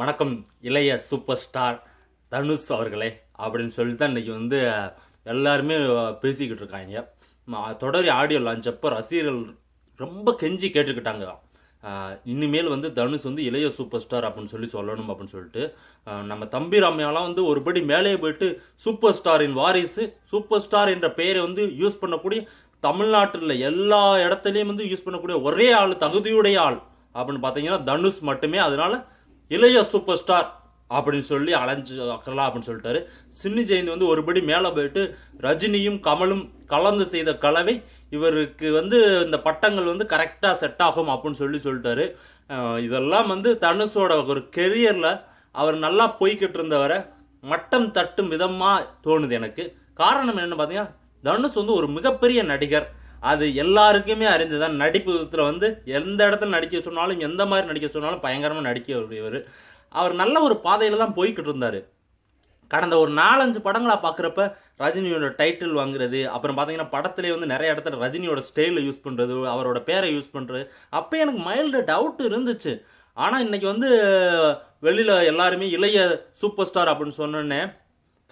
வணக்கம் இளைய super star Dhanush அவர்களே அப்படின்னு சொல்லிட்டு தான் இன்றைக்கி வந்து எல்லாருமே பேசிக்கிட்டு இருக்காங்க. தொடர் தொடரி ஆடியோ லான்ச் அப்போ ரசிகர்கள் ரொம்ப கெஞ்சி கேட்டுக்கிட்டாங்க. இனிமேல் வந்து தனுஷ் வந்து இளைய சூப்பர் ஸ்டார் அப்படின்னு சொல்லி சொல்லணும் அப்படின்னு சொல்லிட்டு நம்ம தம்பி ராமையாலாம் வந்து ஒருபடி மேலே போயிட்டு சூப்பர் ஸ்டாரின் வாரிசு சூப்பர் ஸ்டார் என்ற பெயரை வந்து யூஸ் பண்ணக்கூடிய தமிழ்நாட்டில் எல்லா இடத்துலையும் வந்து யூஸ் பண்ணக்கூடிய ஒரே ஆள் தகுதியுடைய ஆள் அப்படின்னு பார்த்தீங்கன்னா தனுஷ் மட்டுமே. அதனால் இளைய சூப்பர் ஸ்டார் அப்படின்னு சொல்லி அலைஞ்சு அக்கலாம் அப்படின்னு சொல்லிட்டாரு. சின்னி ஜெயந்தி வந்து ஒருபடி மேலே போயிட்டு ரஜினியும் கமலும் கலந்து செய்த கலவை இவருக்கு வந்து இந்த பட்டங்கள் வந்து கரெக்டாக செட் ஆகும் அப்படின்னு சொல்லி சொல்லிட்டாரு. இதெல்லாம் வந்து தனுஷோட ஒரு கெரியரில் அவர் நல்லா போய்கிட்டு இருந்தவரை மட்டம் தட்டும் விதமாக தோணுது எனக்கு. காரணம் என்னன்னு பார்த்தீங்கன்னா தனுஷ் வந்து ஒரு மிகப்பெரிய நடிகர். அது எல்லாருக்குமே அறிந்ததான் நடிப்பு விதத்தில் வந்து எந்த இடத்துல நடிக்க சொன்னாலும் எந்த மாதிரி நடிக்க சொன்னாலும் பயங்கரமாக நடிக்கக்கூடியவர். அவர் நல்ல ஒரு பாதையில் தான் போய்கிட்டு இருந்தார். கடந்த ஒரு நாலஞ்சு படங்களாக பார்க்குறப்ப ரஜினியோட டைட்டில் வாங்குறது அப்புறம் பார்த்தீங்கன்னா படத்துலேயே வந்து நிறைய இடத்துல ரஜினியோட ஸ்டைலை யூஸ் பண்ணுறது அவரோட பேரை யூஸ் பண்ணுறது அப்போ எனக்கு மைல்டு டவுட் இருந்துச்சு. ஆனால் இன்னைக்கு வந்து வெளியில் எல்லாருமே இளைய சூப்பர் ஸ்டார் அப்படின்னு சொன்னோன்னே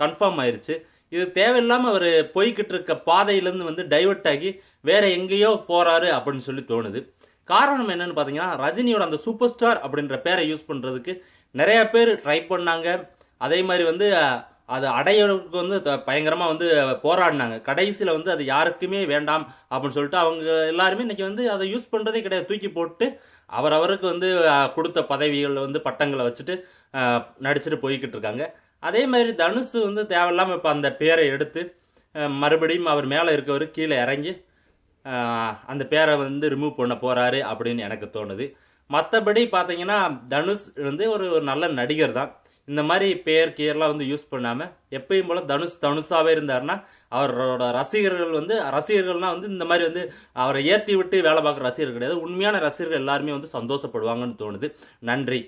கன்ஃபார்ம் ஆயிடுச்சு இது தேவையில்லாமல் அவர் போய்கிட்டு இருக்க பாதையிலேருந்து வந்து டைவர்ட் ஆகி வேற எங்கேயோ போகிறாரு அப்படின்னு சொல்லி தோணுது. காரணம் என்னன்னு பார்த்தீங்கன்னா ரஜினியோட அந்த சூப்பர் ஸ்டார் அப்படின்ற பேரை யூஸ் பண்ணுறதுக்கு நிறைய பேர் ட்ரை பண்ணாங்க. அதே மாதிரி வந்து அதை அது அடையறதுக்கு வந்து த- வந்து போராடினாங்க. கடைசியில் வந்து அது யாருக்குமே வேண்டாம் அப்படின்னு சொல்லிட்டு அவங்க எல்லாருமே இன்னைக்கு வந்து அதை யூஸ் பண்ணுறதே கிடையாது. தூக்கி போட்டு அவரவருக்கு வந்து கொடுத்த பதவிகள் வந்து பட்டங்களை வச்சுட்டு நடிச்சுட்டு போய்கிட்டு இருக்காங்க அதே மாதிரி தனுஷ் வந்து தேவையில்லாமல் இப்போ அந்த பேரை எடுத்து மறுபடியும் அவர் மேலே இருக்கவர் கீழே இறங்கி அந்த பேரை வந்து ரிமூவ் பண்ண போகிறாரு அப்படின்னு எனக்கு தோணுது. மற்றபடி பார்த்தீங்கன்னா தனுஷ் வந்து ஒரு ஒரு நல்ல நடிகர் தான். இந்த மாதிரி பேர் கீரெலாம் வந்து யூஸ் பண்ணாமல் எப்பயும் போல் தனுஷ் தனுஷாவே இருந்தாருன்னா அவரோட ரசிகர்கள் வந்து ரசிகர்கள்னா வந்து இந்த மாதிரி வந்து அவரை ஏற்றி விட்டு வேலை பார்க்குற ரசிகர்கள் கிடையாது. உண்மையான ரசிகர்கள் எல்லாருமே வந்து சந்தோஷப்படுவாங்கன்னு தோணுது. நன்றி.